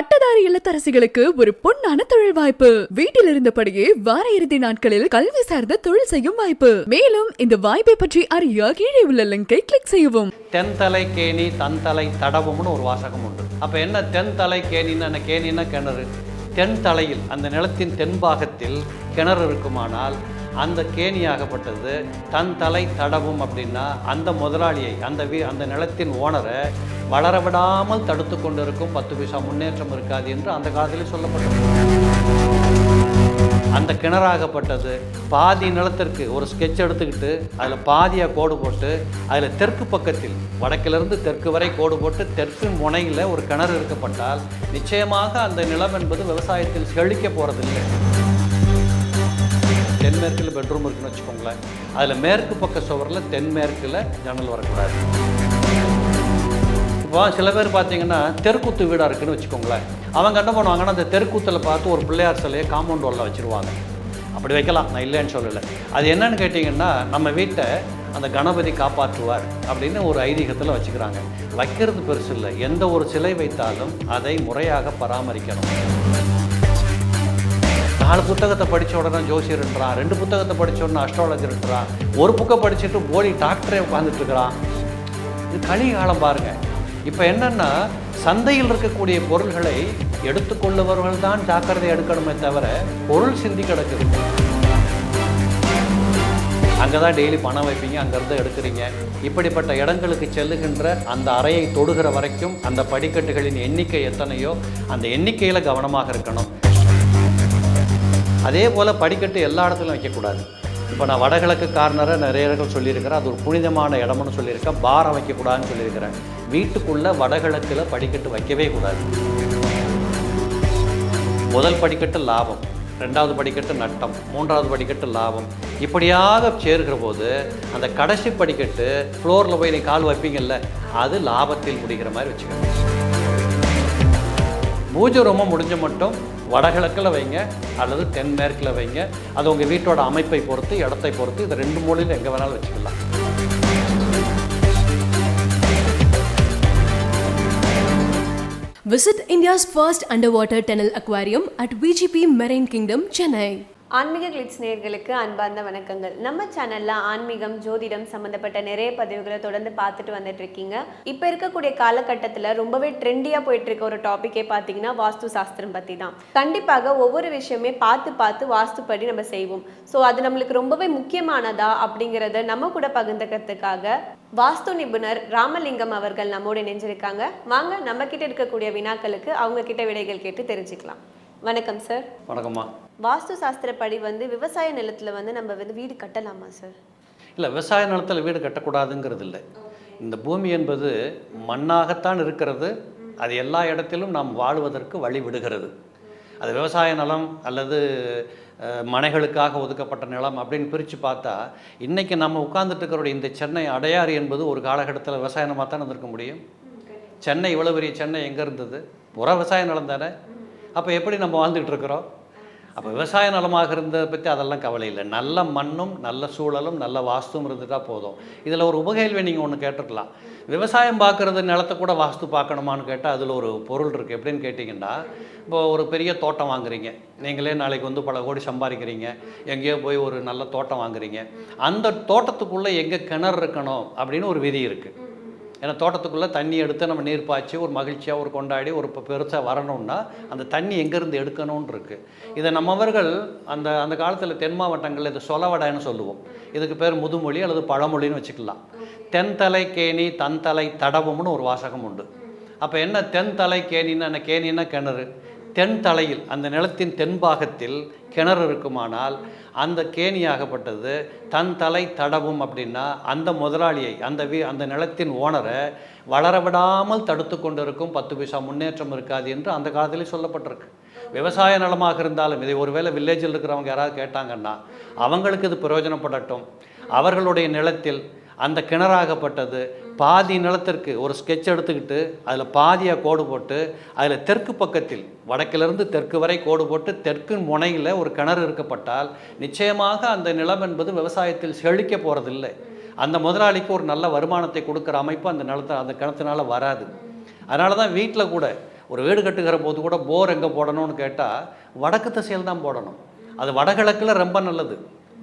பட்டதாரி இல்லத்தரசிகளுக்கு ஒரு பொன்னான தொழில் வாய்ப்பு. வீட்டில் இருந்தபடியே வார இறுதி நாட்களில் கல்வி சார்ந்த தொழில் செய்யும் வாய்ப்பு. மேலும் இந்த வாய்ப்பை பற்றி அறிய கீழே உள்ள லிங்கை கிளிக் செய்யவும். தென்தலை கேணி தன்தலை தடவும்னு ஒரு வாசகம் உண்டு. அப்போ என்ன தென்தலை கேணின்னு கேணின்னா கிணறு. தென் தலையில் அந்த நிலத்தின் தென்பாகத்தில் கிணறு இருக்குமானால் அந்த கேணியாகப்பட்டது தன் தலை தடவும் அப்படின்னா அந்த முதலாளியை அந்த வீ அந்த நிலத்தின் ஓனரை வளர விடாமல் தடுத்து கொண்டிருக்கும் பத்து பைசா முன்னேற்றம் இருக்காது என்று அந்த காலத்தில் சொல்லப்பட்டது. அந்த கிணறாகப்பட்டது. பாதி நிலத்திற்கு ஒரு ஸ்கெட்ச் எடுத்துக்கிட்டு அதில் பாதியாக கோடு போட்டு அதில் தெற்கு பக்கத்தில் வடக்கிலிருந்து தெற்கு வரை கோடு போட்டு தெற்கு முனையில் ஒரு கிணறு இருக்கப்பட்டால் நிச்சயமாக அந்த நிலம் என்பது விவசாயத்தில் செழிக்க போகிறதில்லை தென்மேற்கில் பெட்ரூம் இருக்குன்னு வச்சுக்கோங்களேன். அதில் மேற்கு பக்க சுவரில் தென்மேற்கில் ஜன்னல் வரக்கூடாது. இப்போ சில பேர் பார்த்தீங்கன்னா தெருக்கூத்து வீடாக இருக்குன்னு வச்சுக்கோங்களேன். அவங்க என்ன பண்ணுவாங்கன்னா அந்த தெருக்கூத்தில் பார்த்து ஒரு பிள்ளையார் சிலையை காம்பவுண்ட் வாலில் வச்சுருவாங்க. அப்படி வைக்கலாம். நான் இல்லைன்னு சொல்லலை. அது என்னன்னு கேட்டிங்கன்னா நம்ம வீட்டை அந்த கணபதி காப்பாற்றுவார் அப்படின்னு ஒரு ஐதீகத்தில் வச்சுக்கிறாங்க. வைக்கிறது பெருசு இல்லை. எந்த ஒரு சிலை வைத்தாலும் அதை முறையாக பராமரிக்கணும். நாலு புத்தகத்தை படித்த உடனே ஜோசியர்ன்றான் ரெண்டு புத்தகத்தை படித்த உடனே அஸ்ட்ராலஜர்ன்றான் ஒரு புக்கை படிச்சுட்டு போலி டாக்டரே உட்காந்துட்டு இருக்கிறான். இது கலி காலம் பாருங்கள் இப்போ என்னென்னா சந்தையில் இருக்கக்கூடிய பொருள்களை எடுத்துக்கொள்ளுபவர்கள் தான் ஜாக்கிரதை எடுக்கணுமே தவிர பொருள் சிந்தி கிடக்குது. அங்கே தான் டெய்லி பணம் வைப்பீங்க அங்கேருந்து எடுக்கிறீங்க. இப்படிப்பட்ட இடங்களுக்கு செல்லுகின்ற அந்த அறையை தொடுகிற வரைக்கும் அந்த படிக்கட்டுகளின் எண்ணிக்கை எத்தனையோ அந்த எண்ணிக்கையில் கவனமாக இருக்கணும். அதே போல் படிக்கட்டு எல்லா இடத்துலையும் வைக்கக்கூடாது. இப்போ நான் வடகிழக்கு கார்னரை நிறைய இடங்கள் சொல்லியிருக்கிறேன். அது ஒரு புனிதமான இடம்னு சொல்லியிருக்கேன். பாரம் வைக்கக்கூடாதுன்னு சொல்லியிருக்கிறேன். வீட்டுக்குள்ளே வடகிழக்கில் படிக்கட்டு வைக்கவே கூடாது. முதல் படிக்கட்டு லாபம் ரெண்டாவது படிக்கட்டு நட்டம் மூன்றாவது படிக்கட்டு லாபம். இப்படியாக சேர்கிற போது அந்த கடைசி படிக்கட்டு ஃப்ளோரில் போய் நீ கால் வைப்பீங்கல்ல அது லாபத்தில் முடிகிற மாதிரி வச்சுக்கணும் பூஜை ரொம்ப முடிஞ்ச மட்டும் வடகிழக்கில் வைங்க அல்லது தென்மேற்கில் வைங்க அது உங்கள் வீட்டோட அமைப்பை பொறுத்து இடத்தை பொறுத்து இதை ரெண்டு மூலையில் எங்கே வேணாலும் வச்சுக்கலாம் Visit India's first underwater tunnel aquarium at VGP Marine Kingdom, Chennai. ஆன்மீக கிளிட்ஸ் நேயர்களுக்கு அன்பார்ந்த வணக்கங்கள். நம்ம சேனல்ல ஆன்மீகம் ஜோதிடம் சம்பந்தப்பட்ட நிறைய பதிவுகளை தொடர்ந்து பார்த்துட்டு வந்துட்டு இருக்கீங்க இப்போ இருக்கக்கூடிய காலகட்டத்தில் ரொம்பவே ட்ரெண்டியாக போயிட்டு இருக்க ஒரு டாபிக்கே பார்த்தீங்கன்னா வாஸ்து சாஸ்திரம் பற்றி தான் கண்டிப்பாக ஒவ்வொரு விஷயமே பார்த்து பார்த்து வாஸ்துப்படி நம்ம செய்வோம். ஸோ அது நம்மளுக்கு ரொம்பவே முக்கியமானதா அப்படிங்கிறத நம்ம கூட பகிர்ந்துக்கிறதுக்காக வாஸ்து நிபுணர் ராமலிங்கம் அவர்கள் நம்மோடு இணைஞ்சிருக்காங்க. வாங்க நம்ம கிட்ட இருக்கக்கூடிய வினாக்களுக்கு அவங்க கிட்ட விடைகள் கேட்டு தெரிஞ்சுக்கலாம். வணக்கம் சார் வணக்கம்மா. வாஸ்து சாஸ்திரப்படி வந்து விவசாய நிலத்துல வந்து நம்ம வந்து வீடு கட்டலாமா சார் இல்லை விவசாய நிலத்தில் வீடு கட்டக்கூடாதுங்கிறது இல்லை இந்த பூமி என்பது மண்ணாகத்தான் இருக்கிறது. அது எல்லா இடத்திலும் நாம் வாழ்வதற்கு வழி விடுகிறது. அது விவசாய நிலம் அல்லது மனைகளுக்காக ஒதுக்கப்பட்ட நிலம் அப்படின்னு பிரித்து பார்த்தா இன்றைக்கி நம்ம உட்கார்ந்துட்டு இந்த சென்னை அடையாறு என்பது ஒரு காலகட்டத்தில் விவசாய நிலமாக தான் இருந்திருக்க முடியும்? சென்னை இவ்வளோ பெரிய சென்னை எங்கே இருந்தது? புற விவசாய நிலம் தானே? அப்போ எப்படி நம்ம இருக்கிறோம்? அப்போ விவசாய நலமாக இருந்ததை பற்றி அதெல்லாம் கவலை இல்லை. நல்ல மண்ணும் நல்ல சூழலும் நல்ல வாஸ்துவும் இருந்துட்டால் போதும். இதில் ஒரு உபகேள்வி நீங்கள் ஒன்று கேட்டிருக்கலாம். விவசாயம் பார்க்குறது நிலத்தை கூட வாஸ்து பார்க்கணுமான்னு கேட்டால் அதில் ஒரு பொருள் இருக்குது எப்படின்னு கேட்டிங்கன்னா இப்போ ஒரு பெரிய தோட்டம் வாங்குறீங்க. நீங்களே நாளைக்கு வந்து பல கோடி சம்பாதிக்கிறீங்க. எங்கேயோ போய் ஒரு நல்ல தோட்டம் வாங்குறீங்க. அந்த தோட்டத்துக்குள்ளே எங்கே கிணறு இருக்கணும் அப்படின்னு ஒரு விதி இருக்குது ஏன்னா தோட்டத்துக்குள்ளே தண்ணி எடுத்து நம்ம நீர் பாய்ச்சி ஒரு மகிழ்ச்சியாக ஒரு கொண்டாடி ஒரு இப்போ பெருசாக வரணும்னா அந்த தண்ணி எங்கேருந்து எடுக்கணும்னு இருக்குது இதை நம்மவர்கள் அந்த அந்த காலத்தில் தென் மாவட்டங்களில் இது சொலவடைன்னு சொல்லுவோம். இதுக்கு பேர் முதுமொழி அல்லது பழமொழின்னு வச்சுக்கலாம். தென்தலை கேணி தன்தலை தடவம்னு ஒரு வாசகம் உண்டு. அப்போ என்ன தென்தலை கேணின்னா என்ன? கேணின்னா கிணறு. தென் தலையில் அந்த நிலத்தின் தென்பாகத்தில் கிணறு இருக்குமானால் அந்த கேணி ஆகப்பட்டது. தன் தலை தடவும் அப்படின்னா அந்த முதலாளியை அந்த வீ அந்த நிலத்தின் ஓனரை வளர விடாமல் தடுத்து கொண்டிருக்கும் பத்து பைசா முன்னேற்றம் இருக்காது என்று அந்த காலத்திலே சொல்லப்பட்டிருக்கு. விவசாய நலமாக இருந்தாலும் இதை ஒருவேளை வில்லேஜில் இருக்கிறவங்க யாராவது கேட்டாங்கன்னா அவங்களுக்கு இது பிரயோஜனப்படட்டும். அவர்களுடைய நிலத்தில் அந்த கிணறாகப்பட்டது. பாதி நிலத்திற்கு ஒரு ஸ்கெட்ச் எடுத்துக்கிட்டு அதில் பாதியாக கோடு போட்டு அதில் தெற்கு பக்கத்தில் வடக்கிலிருந்து தெற்கு வரை கோடு போட்டு தெற்கு முனையில் ஒரு கிணறு இருக்கப்பட்டால் நிச்சயமாக அந்த நிலம் என்பது விவசாயத்தில் செழிக்க போகிறதில்லை அந்த முதலாளிக்கு ஒரு நல்ல வருமானத்தை கொடுக்குற அமைப்பு அந்த நிலத்தை அந்த கிணத்தினால் வராது. அதனால தான் வீட்டில் கூட ஒரு வீடு கட்டுகிற போது கூட போர் எங்கே போடணும்னு கேட்டால் வடக்கு திசையில் தான் போடணும். அது வடகிழக்கில் ரொம்ப நல்லது.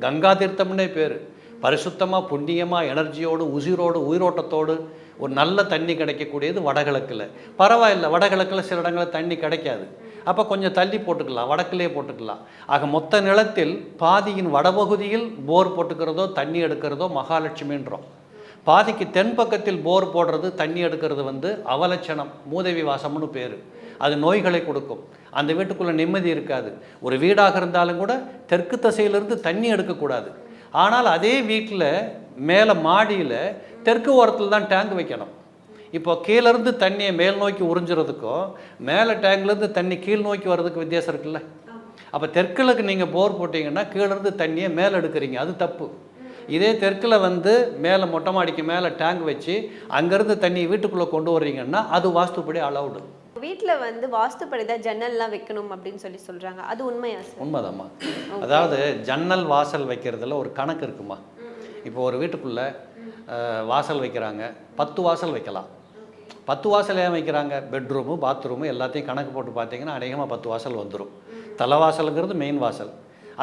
கங்கா தீர்த்தம்னே பேர். பரிசுத்தமாக புண்ணியமாக எனர்ஜியோடு உசிரோடு உயிரோட்டத்தோடு ஒரு நல்ல தண்ணி கிடைக்கக்கூடியது வடகிழக்கில். பரவாயில்ல வடகிழக்கில் சில இடங்களில் தண்ணி கிடைக்காது. அப்போ கொஞ்சம் தள்ளி போட்டுக்கலாம் வடக்கிலே போட்டுக்கலாம். ஆக மொத்த நிலத்தில் பாதியின் வடபகுதியில் போர் போட்டுக்கிறதோ தண்ணி எடுக்கிறதோ மகாலட்சுமின்றோம். பாதிக்கு தென் பக்கத்தில் போர் போடுறது தண்ணி எடுக்கிறது வந்து அவலட்சணம் மூதேவி வாசம்னு பேர். அது நோய்களை கொடுக்கும். அந்த வீட்டுக்குள்ளே நிம்மதி இருக்காது. ஒரு வீடாக இருந்தாலும் கூட தெற்கு திசையிலிருந்து தண்ணி எடுக்கக்கூடாது. ஆனால் அதே வீட்டில் மேலே மாடியில் தெற்கு ஓரத்தில் தான் டேங்க் வைக்கணும். இப்போ கீழேருந்து தண்ணியை மேல் நோக்கி உறிஞ்சுறதுக்கும் மேலே டேங்க்லேருந்து தண்ணி கீழ் நோக்கி வர்றதுக்கு வித்தியாசம் இருக்குல்ல? அப்போ தெற்கிழக்கு நீங்கள் போர் போட்டிங்கன்னா கீழேருந்து தண்ணியை மேலே எடுக்கிறீங்க. அது தப்பு. இதே தெற்கில் வந்து மேலே மொட்டை மாடிக்கு மேலே டேங்க் வச்சு அங்கேருந்து தண்ணி வீட்டுக்குள்ளே கொண்டு வர்றீங்கன்னா அது வாஸ்துப்படி அலௌடு வீட்ல வந்து வாஸ்துப்படி தான் ஜன்னல்லாம் வைக்கணும் அப்படின்னு சொல்லி சொல்றாங்க. அது உண்மையா சார்? உண்மைதாம்மா. அதாவது ஜன்னல் வாசல் வைக்கிறதுல ஒரு கணக்கு இருக்குமா? இப்போ ஒரு வீட்டுக்குள்ளே வாசல் வைக்கிறாங்க. பத்து வாசல் வைக்கலாம். பத்து வாசல் ஏன் வைக்கிறாங்க? பெட்ரூமு பாத்ரூமு எல்லாத்தையும் கணக்கு போட்டு பார்த்தீங்கன்னா அநேகமாக பத்து வாசல் வந்துடும் தலைவாசலுங்கிறது மெயின் வாசல்.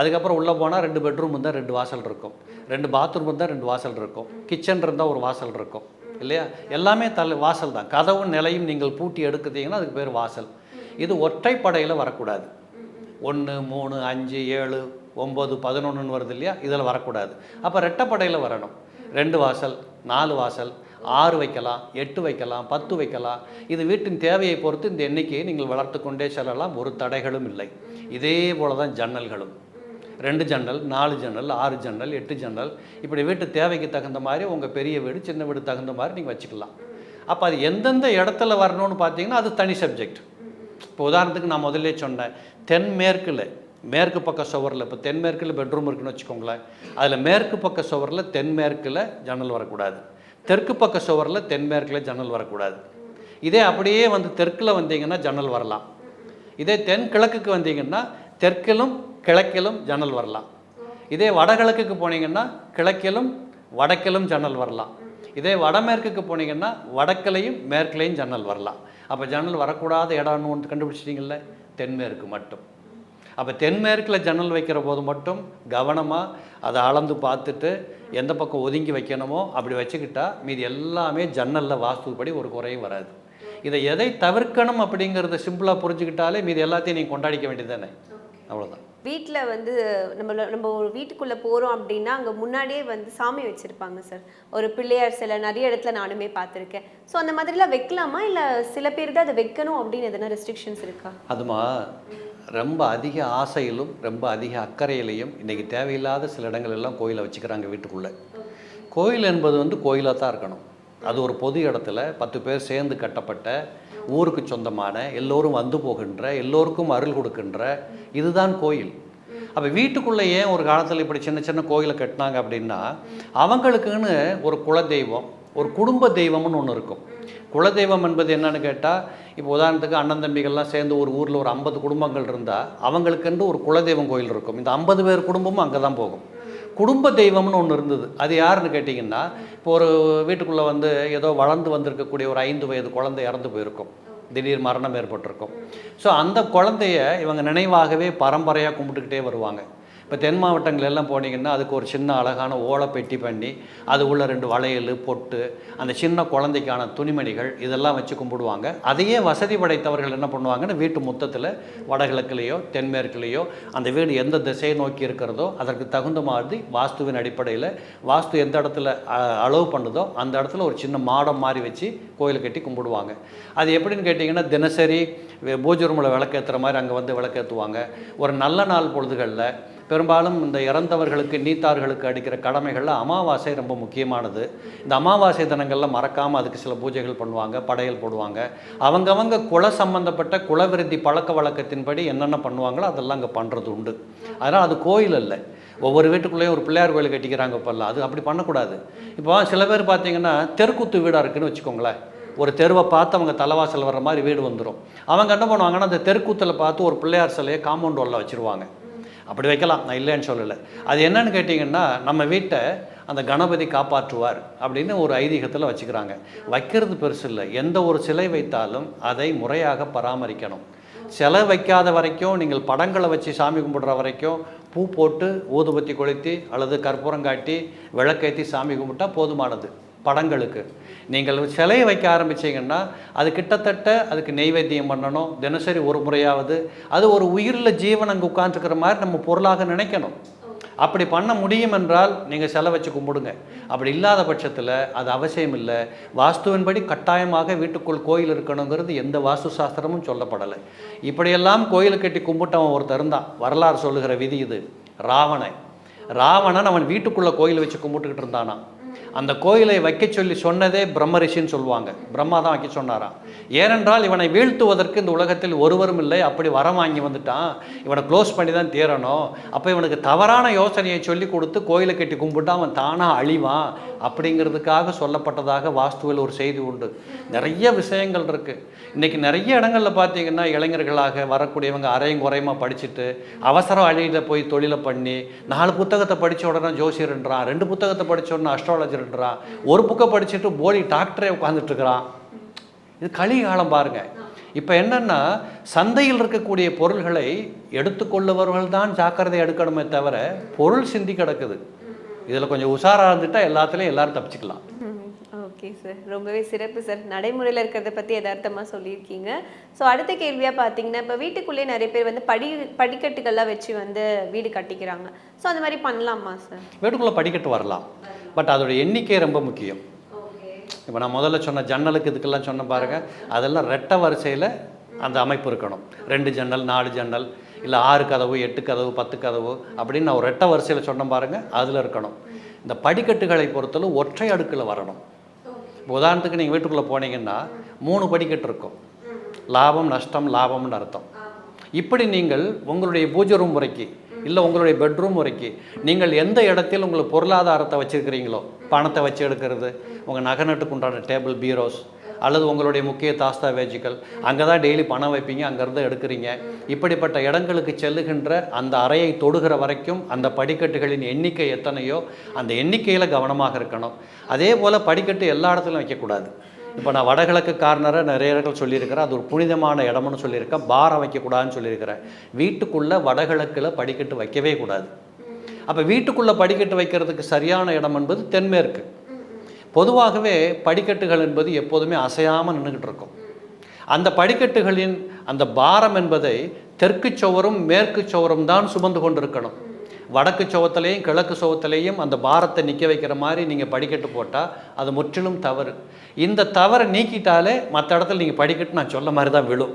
அதுக்கப்புறம் உள்ளே போனால் ரெண்டு பெட்ரூம் இருந்தால் ரெண்டு வாசல் இருக்கும். ரெண்டு பாத்ரூம் இருந்தால் ரெண்டு வாசல் இருக்கும். கிச்சன் இருந்தால் ஒரு வாசல் இருக்கும். இல்லையா? எல்லாமே தலை வாசல் தான். கதவும் நிலையும் நீங்கள் பூட்டி எடுக்குதீங்கன்னா அதுக்கு பேர் வாசல். இது ஒற்றைப்படையில் வரக்கூடாது. ஒன்று மூணு அஞ்சு ஏழு ஒம்பது பதினொன்றுன்னு வருது இல்லையா? இதில் வரக்கூடாது. அப்போ ரெட்டைப்படையில் வரணும். ரெண்டு வாசல் நாலு வாசல் ஆறு வைக்கலாம் எட்டு வைக்கலாம் பத்து வைக்கலாம். இது வீட்டின் தேவையை பொறுத்து இந்த எண்ணிக்கையை நீங்கள் வளர்த்து கொண்டே செல்லலாம். ஒரு தடைகளும் இல்லை. இதே போல தான் ஜன்னல்களும். ரெண்டு ஜன்னல் நாலு ஜன்னல் ஆறு ஜன்னல் எட்டு ஜன்னல். இப்படி வீட்டு தேவைக்கு தகுந்த மாதிரி உங்கள் பெரிய வீடு சின்ன வீடு தகுந்த மாதிரி நீங்கள் வச்சுக்கலாம். அப்போ அது எந்தெந்த இடத்துல வரணும்னு பார்த்தீங்கன்னா அது தனி சப்ஜெக்ட் இப்போ உதாரணத்துக்கு நான் முதல்ல சொன்னேன் தென்மேற்கில் மேற்கு பக்க சுவரில் இப்போ தென்மேற்கில் பெட்ரூம் இருக்குன்னு வச்சுக்கோங்களேன். அதில் மேற்கு பக்க சுவரில் தென்மேற்கில் ஜன்னல் வரக்கூடாது. தெற்கு பக்க சுவரில் தென்மேற்கில் ஜன்னல் வரக்கூடாது. இதே அப்படியே வந்து தெற்கில் வந்தீங்கன்னா ஜன்னல் வரலாம். இதே தென்கிழக்குக்கு வந்தீங்கன்னா தெற்கிலும் கிழக்கிலும் ஜன்னல் வரலாம். இதே வடகிழக்குக்கு போனீங்கன்னா கிழக்கிலும் வடக்கிலும் ஜன்னல் வரலாம். இதே வடமேற்குக்கு போனீங்கன்னா வடக்கிலையும் மேற்கிலையும் ஜன்னல் வரலாம். அப்போ ஜன்னல் வரக்கூடாத இடம்னு ஒன்று கண்டுபிடிச்சிட்டிங்கல்ல? தென்மேற்கு மட்டும். அப்போ தென்மேற்கில் ஜன்னல் வைக்கிற போது மட்டும் கவனமாக அதை அளந்து பார்த்துட்டு எந்த பக்கம் ஒதுங்கி வைக்கணுமோ அப்படி வச்சுக்கிட்டா மீதி எல்லாமே ஜன்னலில் வாஸ்துப்படி ஒரு குறையும் வராது. இதை எதை தவிர்க்கணும் அப்படிங்கிறத சிம்பிளாக புரிஞ்சுக்கிட்டாலே மீதி எல்லாத்தையும் நீங்கள் கொண்டாடிக்க வேண்டியது அவ்வளோதான் வீட்டில் வந்து நம்மள நம்ம ஒரு வீட்டுக்குள்ளே போகிறோம் அப்படின்னா அங்கே முன்னாடியே வந்து சாமி வச்சுருப்பாங்க சார். ஒரு பிள்ளையார் சிலை நிறைய இடத்துல நானுமே பார்த்துருக்கேன். ஸோ அந்த மாதிரிலாம் வைக்கலாமா? இல்லை சில பேர் தான் அதை வைக்கணும் அப்படின்னு எதனா ரெஸ்ட்ரிக்ஷன்ஸ் இருக்கா? அதுமா ரொம்ப அதிக ஆசையிலும் ரொம்ப அதிக அக்கறையிலையும் இன்றைக்கி தேவையில்லாத சில இடங்கள் எல்லாம் கோயிலை வச்சுக்கிறாங்க வீட்டுக்குள்ளே. கோயில் என்பது வந்து கோயிலாக தான் இருக்கணும். அது ஒரு பொது இடத்துல பத்து பேர் சேர்ந்து கட்டப்பட்ட ஊருக்கு சொந்தமான எல்லோரும் வந்து போகின்ற எல்லோருக்கும் அருள் கொடுக்கின்ற இதுதான் கோயில். அப்போ வீட்டுக்குள்ளே ஏன் ஒரு காலத்தில் இப்படி சின்ன சின்ன கோயிலை கட்டினாங்க அப்படின்னா அவங்களுக்குன்னு ஒரு குலதெய்வம் ஒரு குடும்ப தெய்வம்னு ஒன்று இருக்கும். குலதெய்வம் என்பது என்னன்னு கேட்டால் இப்போ உதாரணத்துக்கு அண்ணன் தம்பிகள்லாம் சேர்ந்து ஒரு ஊரில் ஒரு ஐம்பது குடும்பங்கள் இருந்தால் அவங்களுக்கென்று ஒரு குலதெய்வம் கோயில் இருக்கும். இந்த ஐம்பது பேர் குடும்பமும் அங்கே தான் போகும். குடும்ப தெய்வம்னு ஒன்று இருந்தது. அது யாருன்னு கேட்டிங்கன்னா இப்போ ஒரு வீட்டுக்குள்ளே வந்து ஏதோ வளர்ந்து வந்திருக்கக்கூடிய ஒரு ஐந்து வயது குழந்தை இறந்து போயிருக்கும். திடீர் மரணம் ஏற்பட்டிருக்கும். ஸோ அந்த குழந்தைய இவங்க நினைவாகவே பரம்பரையாக கும்பிட்டுக்கிட்டே வருவாங்க. இப்போ தென் மாவட்டங்கள் எல்லாம் போனீங்கன்னா அதுக்கு ஒரு சின்ன அழகான ஓலை பெட்டி பண்ணி அது உள்ள ரெண்டு வளையல் பொட்டு அந்த சின்ன குழந்தைக்கான துணிமணிகள் இதெல்லாம் வச்சு கும்பிடுவாங்க. அதையே வசதி படைத்தவர்கள் என்ன பண்ணுவாங்கன்னா வீட்டு முத்தத்தில் வடகிழக்குலேயோ தென்மேற்குலேயோ அந்த வீடு எந்த திசையை நோக்கி இருக்கிறதோ அதற்கு தகுந்த மாதிரி வாஸ்துவின் அடிப்படையில் வாஸ்து எந்த இடத்துல அளவு பண்ணுதோ அந்த இடத்துல ஒரு சின்ன மாடம் மாதிரி வச்சு கோயில் கட்டி கும்பிடுவாங்க. அது எப்படின்னு கேட்டிங்கன்னா தினசரி பூஜை ரூமில் விளக்கேற்றுற மாதிரி அங்கே வந்து விளக்கேற்றுவாங்க ஒரு நல்ல நாள் பொழுதுகளில் பெரும்பாலும் இந்த இறந்தவர்களுக்கு நீத்தார்களுக்கு அடிக்கிற கடமைகளில் அமாவாசை ரொம்ப முக்கியமானது. இந்த அமாவாசை தினங்களில் மறக்காமல் அதுக்கு சில பூஜைகள் பண்ணுவாங்க படையல் போடுவாங்க. அவங்கவங்க குல சம்பந்தப்பட்ட குலவிருத்தி பழக்க வழக்கத்தின்படி என்னென்ன பண்ணுவாங்களோ அதெல்லாம் அங்கே பண்ணுறது உண்டு. அதனால் அது கோயில் இல்லை ஒவ்வொரு வீட்டுக்குள்ளேயும் ஒரு பிள்ளையார் கோயில் கட்டிக்கிறாங்க இப்போல்லாம். அது அப்படி பண்ணக்கூடாது. இப்போ சில பேர் பார்த்தீங்கன்னா தெருக்குத்து வீடாக இருக்குன்னு வச்சுக்கோங்களேன். ஒரு தெருவை பார்த்து அவங்க தலைவாசல் வர்ற மாதிரி வீடு வந்துடும் அவங்க என்ன பண்ணுவாங்கன்னா அந்த தெருக்கூத்தில் பார்த்து ஒரு பிள்ளையார் சிலையை காம்பவுண்ட் வாலில் வச்சுருவாங்க. அப்படி வைக்கலாம். நான் இல்லைன்னு சொல்லலை. அது என்னன்னு கேட்டிங்கன்னா நம்ம வீட்டை அந்த கணபதி காப்பாற்றுவார் அப்படின்னு ஒரு ஐதீகத்தில் வச்சுக்கிறாங்க. வைக்கிறது பெருசு இல்லை. எந்த ஒரு சிலை வைத்தாலும் அதை முறையாக பராமரிக்கணும். சிலை வைக்காத வரைக்கும் நீங்கள் படங்களை வச்சு சாமி கும்பிடுற வரைக்கும் பூ போட்டு ஊதுபத்தி கொளுத்தி அல்லது கற்பூரம் காட்டி விளக்கேற்றி சாமி கும்பிட்டா போதுமானது. படங்களுக்கு. நீங்கள் சிலையை வைக்க ஆரம்பிச்சீங்கன்னா அது கிட்டத்தட்ட அதுக்கு நெய்வேத்தியம் பண்ணணும். தினசரி ஒரு முறையாவது. அது ஒரு உயிரில் ஜீவன் அங்கே உட்காந்துருக்கிற மாதிரி நம்ம பொருளாக நினைக்கணும். அப்படி பண்ண முடியும் என்றால் நீங்கள் சிலை வச்சு கும்பிடுங்க. அப்படி இல்லாத பட்சத்தில் அது அவசியம் இல்லை. வாஸ்துவின்படி கட்டாயமாக வீட்டுக்குள் கோயில் இருக்கணுங்கிறது எந்த வாஸ்து சாஸ்திரமும் சொல்லப்படலை. இப்படியெல்லாம் கோயில் கட்டி கும்பிட்டவன் ஒருத்தர் இருந்தான். வரலாறு சொல்லுகிற விதி இது. ராவணன். ராவணன் அவன் வீட்டுக்குள்ளே கோயில் வச்சு கும்பிட்டுக்கிட்டு இருந்தானா அந்த கோயிலை வைக்க சொல்லி சொன்னதே பிரம்மரிஷின்னு சொல்லுவாங்க. பிரம்மா தான் வைக்க சொன்னாராம். ஏனென்றால் இவனை வீழ்த்துவதற்கு இந்த உலகத்தில் ஒருவரும் இல்லை. அப்படி வரம் வாங்கி வந்துட்டான். இவனை க்ளோஸ் பண்ணி தான் தீரணும் அப்போ இவனுக்கு தவறான யோசனையை சொல்லி கொடுத்து கோயிலை கட்டி கும்பிட்டு அவன் தானாக அழிவான். அப்படிங்கிறதுக்காக சொல்லப்பட்டதாக வாஸ்துவில் ஒரு செய்தி உண்டு. நிறைய விஷயங்கள் இருக்குது இன்றைக்கி நிறைய இடங்களில் பார்த்தீங்கன்னா இளைஞர்களாக வரக்கூடியவங்க அரையும் குறையுமா படிச்சுட்டு அவசர அழியில் போய் தொழிலை பண்ணி நாலு புத்தகத்தை படித்த உடனே ஜோசியர்ன்றான் ரெண்டு புத்தகத்தை படித்த உடனே அஸ்ட்ராலஜர்ன்றான் ஒரு புக்கை படிச்சுட்டு போடி டாக்டரே உட்காந்துட்டு இருக்கிறான் இது கலிகாலம் பாருங்க. இப்போ என்னன்னா சந்தையில் இருக்கக்கூடிய பொருள்களை எடுத்துக்கொள்ளுபவர்கள் தான் ஜாக்கிரதை எடுக்கணுமே தவிர பொருள் சிந்தி கிடக்குது. இதில் கொஞ்சம் உஷாராக இருந்துட்டா எல்லாத்துலேயும் எல்லாரும் தப்பிச்சுக்கலாம். Okay sir. ரொம்பவே சிறப்பு சார். நடைமுறையில் இருக்கிறத பற்றி யதார்த்தமாக சொல்லியிருக்கீங்க. ஸோ அடுத்த கேள்வியாக பார்த்தீங்கன்னா இப்போ வீட்டுக்குள்ளேயே நிறைய பேர் வந்து படி படிக்கட்டுகள்லாம் வச்சு வந்து வீடு கட்டிக்கிறாங்க. ஸோ அந்த மாதிரி பண்ணலாமா சார்? வீட்டுக்குள்ளே படிக்கட்டு வரலாம். பட் அதோட எண்ணிக்கை ரொம்ப முக்கியம். இப்போ நான் முதல்ல சொன்ன ஜன்னலுக்கு இதுக்கெல்லாம் சொன்ன பாருங்க. அதெல்லாம் ரெட்டை வரிசையில் அந்த அமைப்பு இருக்கணும். ரெண்டு ஜன்னல் நாலு ஜன்னல் இல்லை ஆறு கதவு எட்டு கதவு பத்து கதவு அப்படின்னு நான் ஒரு ரெட்டை வரிசையில் சொன்ன பாருங்க அதில் இருக்கணும். இந்த படிக்கட்டுகளை பொறுத்தளவு ஒற்றை அடுக்கில் வரணும். இப்போ உதாரணத்துக்கு நீங்கள் வீட்டுக்குள்ளே போனீங்கன்னா மூணு படிக்கட்டு இருக்கும். லாபம் நஷ்டம் லாபம்னு அர்த்தம். இப்படி நீங்கள் உங்களுடைய பூஜை ரூம் முறைக்கு இல்லை உங்களுடைய பெட்ரூம் வரைக்கும் நீங்கள் எந்த இடத்தில் உங்களுக்கு பொருளாதாரத்தை வச்சுருக்கிறீங்களோ பணத்தை வச்சு எடுக்கிறது உங்கள் நகநட்டுக்கு உண்டான டேபிள் பீரோஸ் அல்லது உங்களுடைய முக்கிய தாஸ்தாவேஜுகள் அங்கே தான் டெய்லி பணம் வைப்பீங்க அங்கேருந்து எடுக்கிறீங்க. இப்படிப்பட்ட இடங்களுக்கு செல்லுகின்ற அந்த அறையை தொடுகிற வரைக்கும் அந்த படிக்கட்டுகளின் எண்ணிக்கை எத்தனையோ அந்த எண்ணிக்கையில் கவனமாக இருக்கணும். அதே போல் படிக்கட்டு எல்லா இடத்துலையும் வைக்கக்கூடாது. இப்போ நான் வடகிழக்கு கார்னரை நிறைய இடங்கள் சொல்லியிருக்கிறேன். அது ஒரு புனிதமான இடம்னு சொல்லியிருக்கேன். பாரம் வைக்கக்கூடாதுன்னு சொல்லியிருக்கிறேன். வீட்டுக்குள்ளே வடகிழக்கில் படிக்கட்டு வைக்கவே கூடாது. அப்போ வீட்டுக்குள்ளே படிக்கட்டு வைக்கிறதுக்கு சரியான இடம் என்பது தென்மேற்கு. பொதுவாகவே படிக்கட்டுகள் என்பது எப்போதுமே அசையாமல் நின்றுக்கிட்டு இருக்கும். அந்த படிக்கட்டுகளின் அந்த பாரம் என்பதை தெற்கு சுவரும் மேற்கு சுவரும் தான் சுமந்து கொண்டிருக்கணும். வடக்கு சுவத்துலேயும் கிழக்கு சுவத்துலேயும் அந்த பாரத்தை நிற்க வைக்கிற மாதிரி நீங்கள் படிக்கட்டு போட்டால் அது முற்றிலும் தவறு. இந்த தவறை நீக்கிட்டாலே மற்ற இடத்துல நீங்கள் படிக்கட்டு நான் சொல்ல மாதிரி தான் விழும்.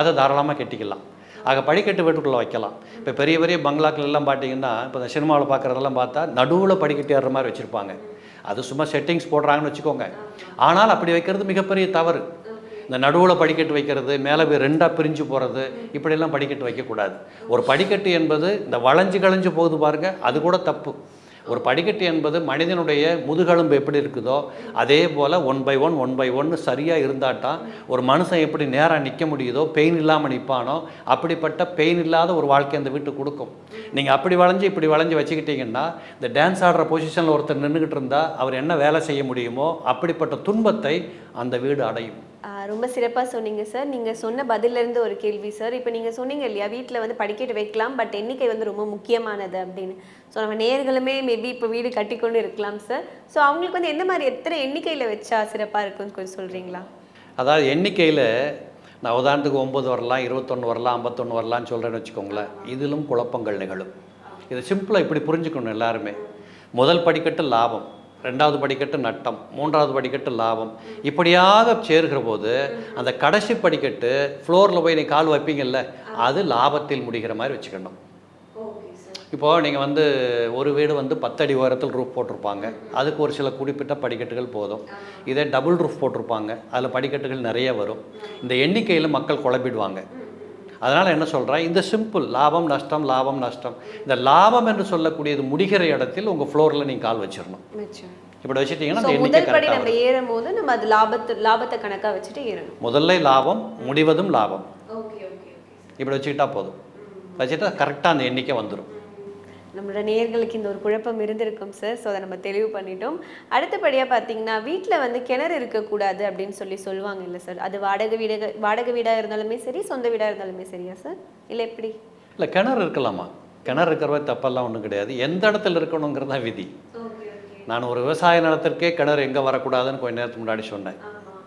அதை தாராளமாக கெட்டிக்கலாம். ஆக படிக்கட்டு வீட்டுக்குள்ளே வைக்கலாம். இப்போ பெரிய பெரிய பங்களாக்கள் எல்லாம் பார்த்தீங்கன்னா இப்போ இந்த சினிமாவில் பார்க்குறதெல்லாம் பார்த்தா நடுவில் படிக்கட்டு ஏறுற மாதிரி வச்சுருப்பாங்க. அது சும்மா செட்டிங்ஸ் போடுறாங்கன்னு வச்சுக்கோங்க. ஆனால் அப்படி வைக்கிறது மிகப்பெரிய தவறு. இந்த நடுவில் படிக்கட்டு வைக்கிறது மேலே போய் ரெண்டாக பிரிஞ்சு போகிறது இப்படியெல்லாம் படிக்கட்டு வைக்கக்கூடாது. ஒரு படிக்கட்டு என்பது இந்த வளைஞ்சு களைஞ்சு போகுது பாருங்க அது கூட தப்பு. ஒரு படிக்கட்டு என்பது மனிதனுடைய முதுகெலும்பு எப்படி இருக்குதோ அதே போல் one by one one by ஒன்று சரியாக இருந்தாட்டான் ஒரு மனுஷன் எப்படி நேராக நிற்க முடியுதோ பெயின் இல்லாமல் நிற்பானோ அப்படிப்பட்ட பெயின் இல்லாத ஒரு வாழ்க்கை அந்த வீட்டுக்கு கொடுக்கும். நீங்கள் அப்படி வளைஞ்சு இப்படி வளைஞ்சு வச்சுக்கிட்டீங்கன்னா இந்த டான்ஸ் ஆடுற பொசிஷனில் ஒருத்தர் நின்றுக்கிட்டு இருந்தால் அவர் என்ன வேலை செய்ய முடியுமோ அப்படிப்பட்ட துன்பத்தை அந்த வீடு அடையும். ரொம்ப சிறப்பாக சொன்னீங்க சார் நீங்கள் சொன்ன பதிலிருந்து ஒரு கேள்வி சார் இப்போ நீங்கள் சொன்னீங்க இல்லையா வீட்டில் வந்து படிக்கட்டு வைக்கலாம் பட் எண்ணிக்கை வந்து ரொம்ப முக்கியமானது அப்படின்னு. ஸோ நம்ம நேர்களுமே மேபி இப்போ வீடு கட்டிக்கொண்டு இருக்கலாம் சார் ஸோ அவங்களுக்கு வந்து எந்த மாதிரி எத்தனை எண்ணிக்கையில் வச்சா சிறப்பாக இருக்கும்னு கொஞ்சம் சொல்கிறீங்களா அதாவது எண்ணிக்கையில் நான் உதாரணத்துக்கு ஒம்பது வரலாம் இருபத்தொன்று வரலாம் ஐம்பத்தொன்று வரலாம்னு சொல்கிறேன்னு வச்சுக்கோங்களேன். இதிலும் குழப்பங்கள் நிகழும். இது சிம்பிளாக இப்படி புரிஞ்சுக்கணும் எல்லாருமே. முதல் படிக்கட்டு லாபம். ரெண்டாவது படிக்கட்டு நட்டம் மூன்றாவது படிக்கட்டு லாபம். இப்படியாக சேருகிற போது அந்த கடைசி படிக்கட்டு ஃப்ளோரில் போய் நீ கால் வைப்பீங்கல்ல அது லாபத்தில் முடிகிற மாதிரி வச்சுக்கணும். இப்போது நீங்கள் வந்து ஒரு வீடு வந்து பத்தடி உயரத்தில் ரூஃப் போட்டிருப்பாங்க. அதுக்கு ஒரு சில குறிப்பிட்ட படிக்கட்டுகள் போதும். இதே டபுள் ரூஃப் போட்டிருப்பாங்க. அதில் படிக்கட்டுகள் நிறைய வரும். இந்த எண்ணிக்கையில் மக்கள் குழப்பிடுவாங்க. அதனால் என்ன சொல்கிறேன் இந்த சிம்பிள் லாபம் நஷ்டம் லாபம் நஷ்டம். இந்த லாபம் என்று சொல்லக்கூடியது முடிகிற இடத்தில் உங்கள் ஃப்ளோரில் நீங்கள் கால் வச்சிடணும் இப்படி வச்சுட்டிங்கன்னா முதல் படி நம்ம ஏறும் போது நம்ம அது லாபத்து லாபத்தை கணக்காக வச்சுட்டு ஏறணும். முதல்ல லாபம் முடிவதும் லாபம். இப்படி வச்சுக்கிட்டா போதும். வச்சுட்டா கரெக்டாக அந்த எண்ணிக்கை வந்துடும் நம்மளோட நேயர்களுக்கு இந்த ஒரு குழப்பம் இருந்திருக்கும் சார் ஸோ அதை நம்ம தெளிவு பண்ணிட்டோம். அடுத்தபடியாக பார்த்தீங்கன்னா வீட்டில் வந்து கிணறு இருக்கக்கூடாது அப்படின்னு சொல்லி சொல்லுவாங்க இல்லை சார் அது வாடகை வீடு வாடகை வீடாக இருந்தாலுமே சரி சொந்த வீடாக இருந்தாலுமே சரியா சார் இல்லை எப்படி? இல்லை கிணறு இருக்கலாமா? கிணறு இருக்கிறவ தப்பெல்லாம் ஒன்றும் கிடையாது. எந்த இடத்துல இருக்கணுங்கிறது தான் விதி நான் ஒரு விவசாய நிலத்திற்கே கிணறு எங்கே வரக்கூடாதுன்னு கொஞ்ச நேரத்துக்கு முன்னாடி சொன்னேன்.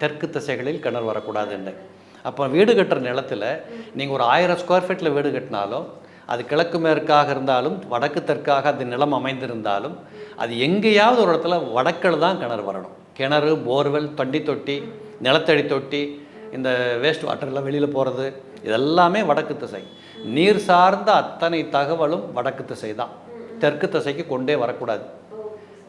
தெற்கு திசைகளில் கிணறு வரக்கூடாதுன்னு. அப்போ வீடு கட்டுற நிலத்தில் நீங்கள் ஒரு ஆயிரம் ஸ்கொயர் ஃபீட்டில் வீடு கட்டினாலும் அது கிழக்கு மேற்காக இருந்தாலும் வடக்கு தெற்காக அது நிலம் அமைந்திருந்தாலும் அது எங்கேயாவது ஒரு இடத்துல வடக்கில் தான் கிணறு வரணும். கிணறு போர்வெல் தண்டி தொட்டி நிலத்தடி தொட்டி இந்த வேஸ்ட் வாட்டர்லாம் வெளியில் போகிறது இதெல்லாமே வடக்கு திசை. நீர் சார்ந்த அத்தனை தகவலும் வடக்கு திசை தான். தெற்கு திசைக்கு கொண்டே வரக்கூடாது.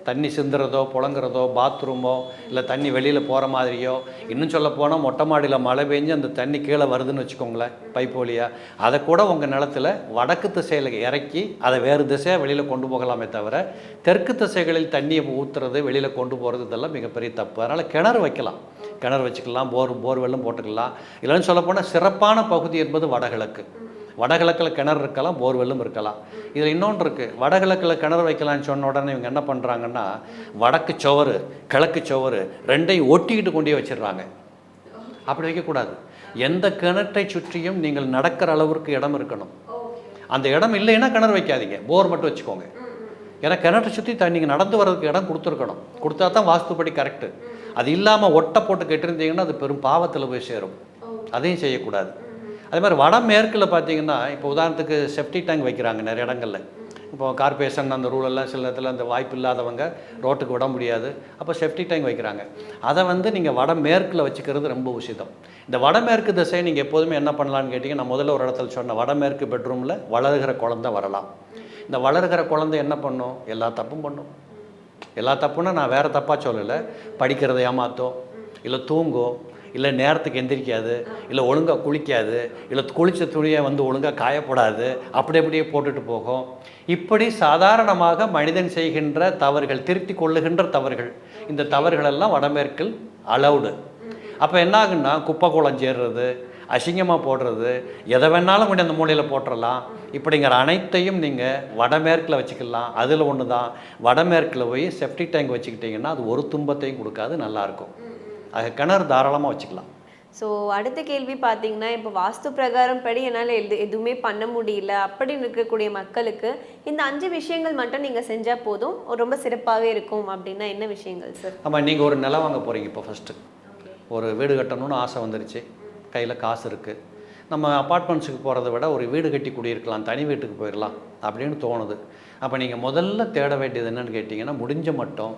தண்ணி சிந்துறதோ புழங்குறதோ பாத்ரூமோ இல்லை தண்ணி வெளியில் போகிற மாதிரியோ இன்னும் சொல்ல போனால் மொட்டை மாடியில் மழை பெஞ்சு அந்த தண்ணி கீழே வருதுன்னு வச்சுக்கோங்களேன் பைப் வழியா. அதை கூட உங்கள் நிலத்தில் வடக்கு திசையில் இறக்கி அதை வேறு திசையாக வெளியில் கொண்டு போகலாமே தவிர தெற்கு திசைகளில் தண்ணியை ஊற்றுறது வெளியில் கொண்டு போகிறது இதெல்லாம் மிகப்பெரிய தப்பு. அதனால் கிணறு வைக்கலாம். கிணறு வச்சுக்கலாம் போர் போர்வெல்லும் போட்டுக்கலாம். இல்லைன்னு சொல்லப்போனால் சிறப்பான பகுதி என்பது வடகிழக்கு. வடகிழக்கில் கிணறு இருக்கலாம் போர்வெல்லும் இருக்கலாம். இதில் இன்னொன்று இருக்குது வடகிழக்கில் கிணறு வைக்கலாம்னு சொன்ன உடனே இவங்க என்ன பண்ணுறாங்கன்னா வடக்கு சுவரு கிழக்கு சுவரு ரெண்டையும் ஒட்டிக்கிட்டு கொண்டே வச்சிடுறாங்க. அப்படி வைக்கக்கூடாது எந்த கிணற்றை சுற்றியும் நீங்கள் நடக்கிற அளவிற்கு இடம் இருக்கணும். அந்த இடம் இல்லைன்னா கிணறு வைக்காதீங்க. போர் மட்டும் வச்சுக்கோங்க. ஏன்னா கிணற்றை சுற்றி த நீங்கள் நடந்து வர்றதுக்கு இடம் கொடுத்துருக்கணும். கொடுத்தா தான் வாஸ்துப்படி கரெக்டு அது இல்லாமல் ஒட்டை போட்டு கெட்டிருந்தீங்கன்னா அது பெரும் பாவத்தில் போய் சேரும். அதையும் செய்யக்கூடாது. அதே மாதிரி வடமேற்கில் பார்த்தீங்கன்னா இப்போ உதாரணத்துக்கு செப்டி டேங்க் வைக்கிறாங்க நிறைய இடங்களில். இப்போ கார்பரேஷன் அந்த ரூலெல்லாம் சில நேரத்தில் அந்த வாய்ப்பு இல்லாதவங்க ரோட்டுக்கு விட முடியாது. அப்போ செப்டி டேங்க் வைக்கிறாங்க. அதை வந்து நீங்கள் வடமேற்கில் வச்சுக்கிறது ரொம்ப உசிதம். இந்த வடமேற்கு திசை நீங்கள் எப்போதுமே என்ன பண்ணலான்னு கேட்டிங்கன்னா நான் முதல்ல ஒரு இடத்துல சொன்ன வடமேற்கு பெட்ரூமில் வளர்கிற குழந்தை வரலாம். இந்த வளர்கிற குழந்தை என்ன பண்ணும்? எல்லா தப்பும் பண்ணும். எல்லா தப்புன்னா நான் வேறு தப்பாக சொல்லலை. படிக்கிறத ஏமாற்றும் இல்லை தூங்கும் இல்லை நேரத்துக்கு எந்திரிக்காது இல்லை ஒழுங்காக குளிக்காது இல்லை குளித்த துணியை வந்து ஒழுங்காக காயப்படாது அப்படி அப்படியே போட்டுட்டு போகும். இப்படி சாதாரணமாக மனிதன் செய்கின்ற தவறுகள் திருத்தி கொள்ளுகின்ற தவறுகள் இந்த தவறுகளெல்லாம் வடமேற்கில் அலவுடு அப்போ என்ன ஆகுன்னா குப்பை குளம் சேர்றது அசிங்கமாக போடுறது எதை வேணாலும் கொண்டு அந்த மூலையில் போட்டுடலாம் இப்படிங்கிற அனைத்தையும் நீங்கள் வடமேற்கில் வச்சுக்கலாம். அதில் ஒன்று தான் வடமேற்கில் போய் செப்டி டேங்க் வச்சுக்கிட்டிங்கன்னா அது ஒரு துன்பத்தையும் கொடுக்காது நல்லாயிருக்கும் அது கிணறு தாராளமாக வச்சுக்கலாம். ஸோ அடுத்த கேள்வி பார்த்தீங்கன்னா இப்போ வாஸ்து பிரகாரம் படி என்னால் எது எதுவுமே பண்ண முடியல அப்படின்னு இருக்கக்கூடிய மக்களுக்கு இந்த அஞ்சு விஷயங்கள் மட்டும் நீங்கள் செஞ்சால் போதும் ரொம்ப சிறப்பாகவே இருக்கும் அப்படின்னா என்ன விஷயங்கள் சார் ஆமாம் நீங்கள் ஒரு நிலம் வாங்க போகிறீங்க இப்போ ஃபஸ்ட்டு ஒரு வீடு கட்டணும்னு ஆசை வந்துருச்சு. கையில் காசு இருக்குது நம்ம அப்பார்ட்மெண்ட்ஸுக்கு போகிறத விட ஒரு வீடு கட்டி குடியிருக்கலாம் தனி வீட்டுக்கு போயிடலாம் அப்படின்னு தோணுது. அப்போ நீங்கள் முதல்ல தேட வேண்டியது என்னன்னு கேட்டிங்கன்னா முடிஞ்ச மட்டும்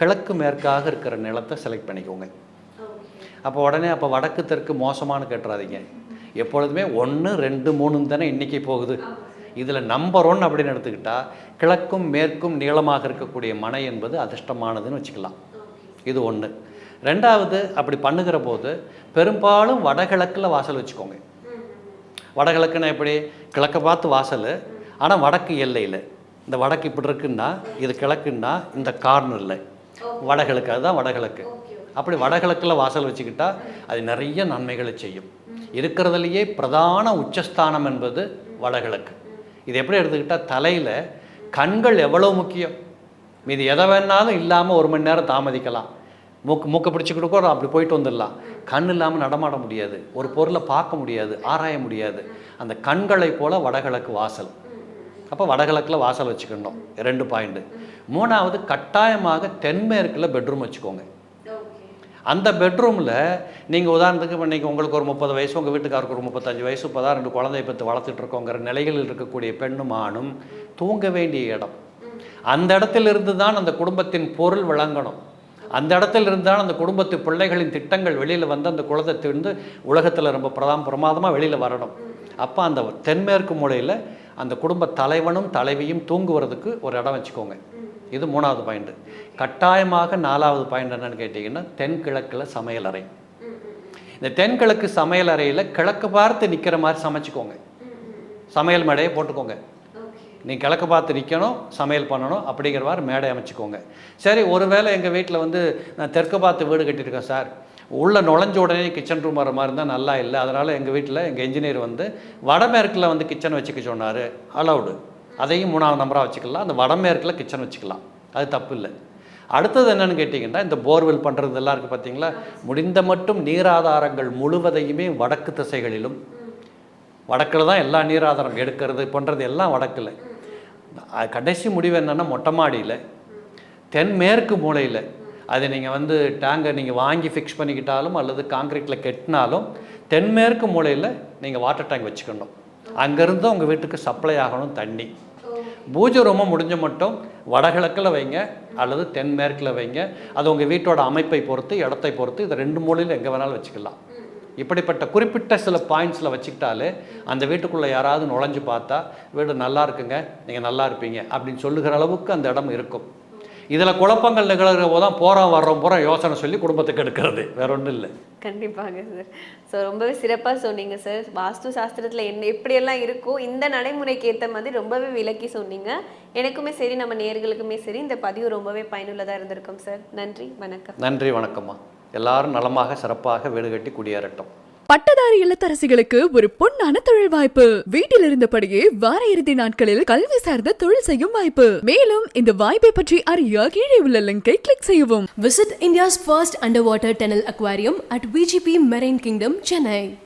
கிழக்கு மேற்காக இருக்கிற நிலத்தை செலக்ட் பண்ணிக்கோங்க. அப்போ உடனே அப்போ வடக்கு தெற்கு மோசமானு கேட்டுறாதீங்க. எப்பொழுதுமே ஒன்று ரெண்டு மூணுன்னு தானே இன்றைக்கி போகுது. இதில் நம்பர் ஒன் அப்படின்னு எடுத்துக்கிட்டால் கிழக்கும் மேற்கும் நீளமாக இருக்கக்கூடிய மனை என்பது அதிர்ஷ்டமானதுன்னு வச்சுக்கலாம். இது ஒன்று ரெண்டாவது அப்படி பண்ணுகிற போது பெரும்பாலும் வடகிழக்கில் வாசல் வச்சுக்கோங்க. வடகிழக்குன்னா எப்படி? கிழக்க பார்த்து வாசல். ஆனால் வடக்கு எல்லையில். இந்த வடக்கு இப்படி இருக்குன்னா இது கிழக்குன்னா இந்த கார்னரில் வடகிழக்கு அதுதான் வடகிழக்கு. அப்படி வடகிழக்கில் வாசல் வச்சுக்கிட்டா அது நிறைய நன்மைகளை செய்யும். இருக்கிறதுலையே பிரதான உச்சஸ்தானம் என்பது வடகிழக்கு. இது எப்படி எடுத்துக்கிட்டால் தலையில் கண்கள் எவ்வளோ முக்கியம். மீது எதை வேணாலும் இல்லாமல் ஒரு மணி நேரம் தாமதிக்கலாம். மூக்கு மூக்கை பிடிச்சிக்கிட்டு கூட அப்படி போயிட்டு வந்துடலாம். கண் இல்லாமல் நடமாட முடியாது. ஒரு பொருளை பார்க்க முடியாது ஆராய முடியாது. அந்த கண்களைப் போல் வடகிழக்கு வாசல். அப்போ வடகிழக்கில் வாசல் வச்சுக்கணும். ரெண்டு பாயிண்ட்டு மூணாவது கட்டாயமாக தென்மேற்கில் பெட்ரூம் வச்சுக்கோங்க. அந்த பெட்ரூமில் நீங்கள் உதாரணத்துக்கு இப்போ நீங்கள் உங்களுக்கு ஒரு முப்பது வயசு உங்கள் வீட்டுக்காருக்கு ஒரு முப்பத்தஞ்சு வயசு இப்போ தான் ரெண்டு குழந்தைய பற்றி வளர்த்துட்டு இருக்கோங்கிற நிலைகளில் இருக்கக்கூடிய பெண்ணும் ஆணும் தூங்க வேண்டிய இடம். அந்த இடத்திலிருந்து தான் அந்த குடும்பத்தின் பொருள் விளங்கணும். அந்த இடத்துல இருந்தாலும் அந்த குடும்பத்து பிள்ளைகளின் திட்டங்கள் வெளியில் வந்து அந்த குலத்தை உலகத்தில் ரொம்ப பிரதான பிரமாதமாக வெளியில் வரணும். அப்போ அந்த தென்மேற்கு மூலையில் அந்த குடும்ப தலைவனும் தலைவியும் தூங்குவதுக்கு ஒரு இடம் வச்சுக்கோங்க. இது மூணாவது பாயிண்ட்டு கட்டாயமாக நாலாவது பாயிண்ட் என்னன்னு கேட்டிங்கன்னா தென்கிழக்கில் சமையலறை இந்த தென்கிழக்கு சமையல் அறையில் கிழக்கு பார்த்து நிற்கிற மாதிரி சமைச்சுக்கோங்க. சமையல் மேடையை போட்டுக்கோங்க. நீ கிழக்கு பார்த்து நிற்கணும் சமையல் பண்ணணும் அப்படிங்கிற மாதிரி மேடை அமைச்சுக்கோங்க. சரி ஒருவேளை எங்கள் வீட்டில் வந்து நான் தெற்கு பார்த்து வீடு கட்டியிருக்கேன் சார். உள்ளே நுழைஞ்ச உடனே கிச்சன் ரூம் வர மாதிரி இருந்தால் நல்லா இல்லை. அதனால் எங்கள் வீட்டில் எங்கள் இன்ஜினியர் வந்து வடமேற்கில் வந்து கிச்சன் வச்சுக்க சொன்னார். அலௌடு அதையும் மூணாவது நம்பராக வச்சுக்கலாம். அந்த வடமேற்கில் கிச்சன் வச்சுக்கலாம். அது தப்பு இல்லை. அடுத்தது என்னென்னு கேட்டிங்கன்னா இந்த போர்வெல் பண்ணுறது எல்லாம் இருக்குது பார்த்தீங்களா முடிந்த மட்டும் நீராதாரங்கள் முழுவதையுமே வடக்கு திசைகளிலும். வடக்கில் தான் எல்லா நீராதாரம் எடுக்கிறது பண்ணுறது எல்லாம் வடக்கில். கடைசி முடிவு என்னென்னா மொட்டை மாடியில் தென்மேற்கு மூலையில். அது நீங்கள் வந்து டேங்கை நீங்கள் வாங்கி ஃபிக்ஸ் பண்ணிக்கிட்டாலும் அல்லது காங்கிரீட்டில் கெட்டினாலும் தென்மேற்கு மூலையில் நீங்கள் வாட்டர் டேங்க் வச்சுக்கணும். அங்கேருந்து உங்கள் வீட்டுக்கு சப்ளை ஆகணும் தண்ணி. பூஜை ரொம்ப முடிஞ்ச மட்டும் வடகிழக்கில் வைங்க அல்லது தென்மேற்கில் வைங்க. அது உங்கள் வீட்டோட அமைப்பை பொறுத்து இடத்தை பொறுத்து இதை ரெண்டு மூலையில் எங்கே வேணாலும் வச்சுக்கலாம். இப்படிப்பட்ட குறிப்பிட்ட சில பாயிண்ட்ஸில் வச்சுக்கிட்டாலே அந்த வீட்டுக்குள்ளே யாராவது நுழைஞ்சு பார்த்தா வீடு நல்லா இருக்குங்க நீங்கள் நல்லா இருப்பீங்க அப்படின்னு சொல்லுகிற அளவுக்கு அந்த இடம் இருக்கும். இதில் குழப்பங்கள் நிகழ்கிற போது தான் போகிறோம் வர்றோம் போகிறோம் யோசனை சொல்லி குடும்பத்துக்கு எடுக்கிறது. வேற ஒன்றும் இல்லை. கண்டிப்பாக சார் ஸோ ரொம்பவே சிறப்பாக சொன்னீங்க சார் வாஸ்து சாஸ்திரத்தில் என்ன எப்படியெல்லாம் இருக்கோ இந்த நடைமுறைக்கு ஏற்ற மாதிரி ரொம்பவே விளக்கி சொன்னீங்க. எனக்குமே சரி நம்ம நேர்களுக்குமே சரி இந்த பதிவு ரொம்பவே பயனுள்ளதாக இருந்திருக்கும் சார் நன்றி வணக்கம். நன்றி வணக்கம்மா. எல்லாரும் நலமாக சிறப்பாக வீடு கட்டி குடியேறட்டும். பட்டதாரி இல்லத்தரசிகளுக்கு ஒரு பொன்னான தொழில் வாய்ப்பு. வீட்டில் இருந்தபடியே வார இறுதி நாட்களில் கல்வி சார்ந்த தொழில் செய்யும் வாய்ப்பு. மேலும் இந்த வாய்ப்பை பற்றி அறிய கீழே உள்ள லிங்கை கிளிக் செய்யவும். விசிட்ட India's first under water tunnel aquarium at VGP Marine Kingdom Chennai